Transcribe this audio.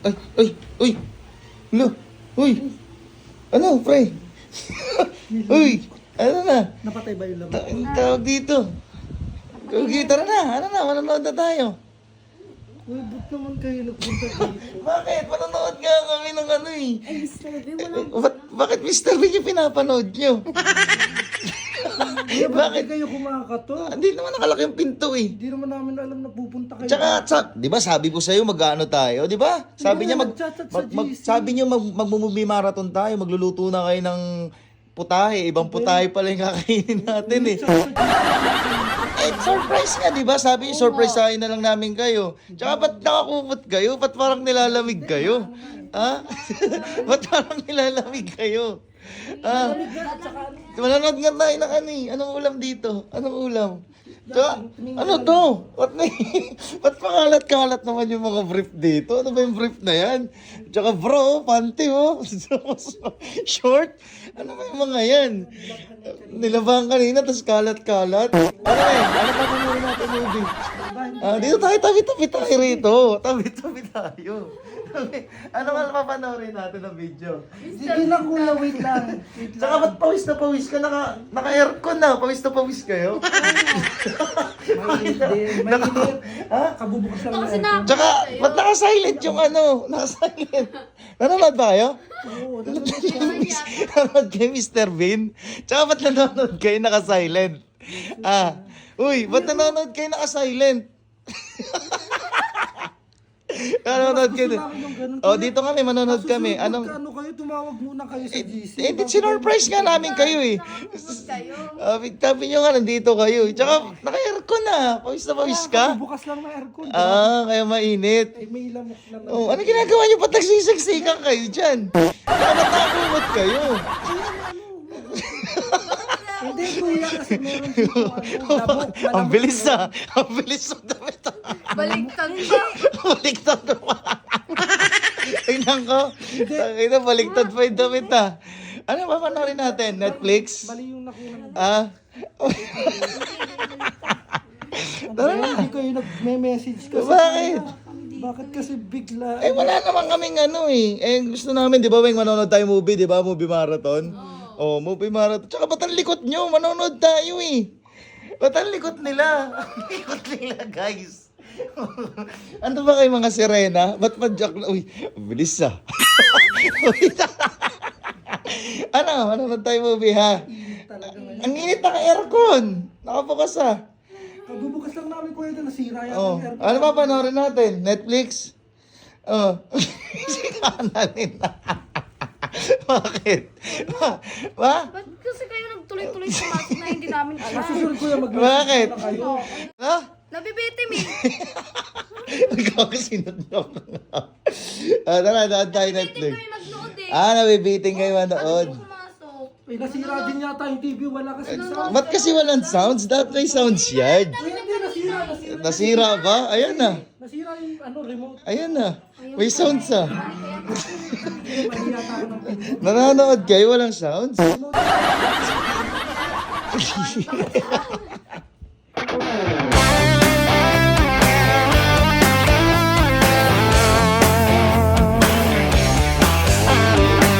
Ay, ay, uy. Lo, uy. Ano, pre? uy, ano na? Napatay ba yung laman? Ta- tawag dito. Uy, tara na, ano na, manonood na tayo. Uy, ba't naman kayo nagpunta dito? Bakit? Manonood nga kami ng ano eh. Ay, Mr. B, wala Eh, Ba't, bakit Mr. Bean yung pinapanood nyo? Kaya Bakit? bakit kayo kumakato? Hindi naman nakalaki yung pinto eh. Hindi naman namin alam na pupunta kayo. Tsaka, sa, di ba sabi ko sa'yo mag-ano tayo, di ba? Sabi niya mag, mag, mag sabi niyo mag, mag-movie marathon tayo, magluluto na kayo ng putahe, ibang putahe pala yung kakainin natin eh. Eh, surprise nga, di ba? Sabi surprise sa na lang namin kayo. Tsaka ba't nakakupot kayo? Ba't parang nilalamig kayo? Ha? ba't parang nilalamig kayo? Ha? Manonood nga tayo ng ano eh. Anong ulam dito? Anong ulam? Tsaka, ano to? Ba't, may, ba't pangalat-kalat naman yung mga brief dito? Ano ba yung brief na yan? Tsaka bro, panty mo. Short. Ano ba yung mga yan? Nilabahan kanina, tapos kalat-kalat. Ano eh? Ano pa natin movie? Ah, dito tayo, tabi-tabi tayo rito. Tabi-tabi tayo. Ano nga papanoorin natin ng video? Sige lang kuya, wait lang. Wait lang. Tsaka ba't pawis na pawis ka? Naka, naka-aircon na. Pawis na pawis kayo? Mainit din. Mainit. ha? Kabubukas lang na kasi aircon. Tsaka, ba't naka-silent yung ano? Naka-silent. Nanonood ba kayo? Oo, Nanonood kayo, Mr. Bean? Tsaka ba't nanonood kayo naka-silent? Ah, uy, ba't nanonood kayo naka-silent? nanonood kayo. Oh, dito kami, manonood kami. Anong... Ano kayo, tumawag muna kayo sa GC. Eh, di sinurprise nga namin kayo eh. Kayo. Ah, sabi nyo nga, nandito kayo. eh. Tsaka, naka-aircon na. Pawis na pawis ka. Kabubukas lang na aircon. Ah, kaya mainit. Eh, may lamok naman. Oh, ano ginagawa niyo? Ba't nagsisiksikan kayo dyan? Baka ba't nakakumot kayo? Hindi kuya, kasi meron dito ano, labok. Ang bilis na. ah. Ang bilis damit. Baliktad pa. baliktad pa. Tingnan ko. Tingnan, baliktad pa yung damit ah. Ano ba panoorin natin? Netflix? Mali yung nakulang. Ah? Tara na. Hindi kayo nag-message kasi. Bakit? Bakit kasi bigla? Eh wala naman kaming ano eh. Eh gusto namin, di ba, Weng, manonood tayo movie, di ba? Movie marathon. Oh, movie marathon. Tsaka ba't ang likot nyo? Manonood tayo eh. Ba't ang likot nila? Ang likot nila, guys. Ano ba kayo mga sirena? Ba't pa-jack na? Uy, bilis ah. ano, manonood tayo movie ha? Ang init naka-aircon. Nakabukas ah. Kabubukas lang namin kuya ito, nasira yan. Oh, ang aircon. ano ba panoorin natin? Netflix? Oh. si Kananin. Bakit? Ba? ba? Ba't kasi kayo nagtuloy-tuloy pumasok na hindi namin Sa alam? susunod kuya, mag Bakit? na. Ha? Nabibitim eh. Nagkakasinod na ako. ah, tara, daan tayo Hindi Netflix. kayo nagnood eh. Ah, nabibiting kayo Ano manood. pumasok? Eh, nasira din yata yung TV, wala kasi sound. Ba't kasi walang sounds? Dapat may sounds hindi, nasira, nasira. Nasira ba? Ayan na. Nasira yung ano, remote. Ayan na. May sounds ah. Mali yata ako ng pinto. Nanonood kayo? Walang sounds?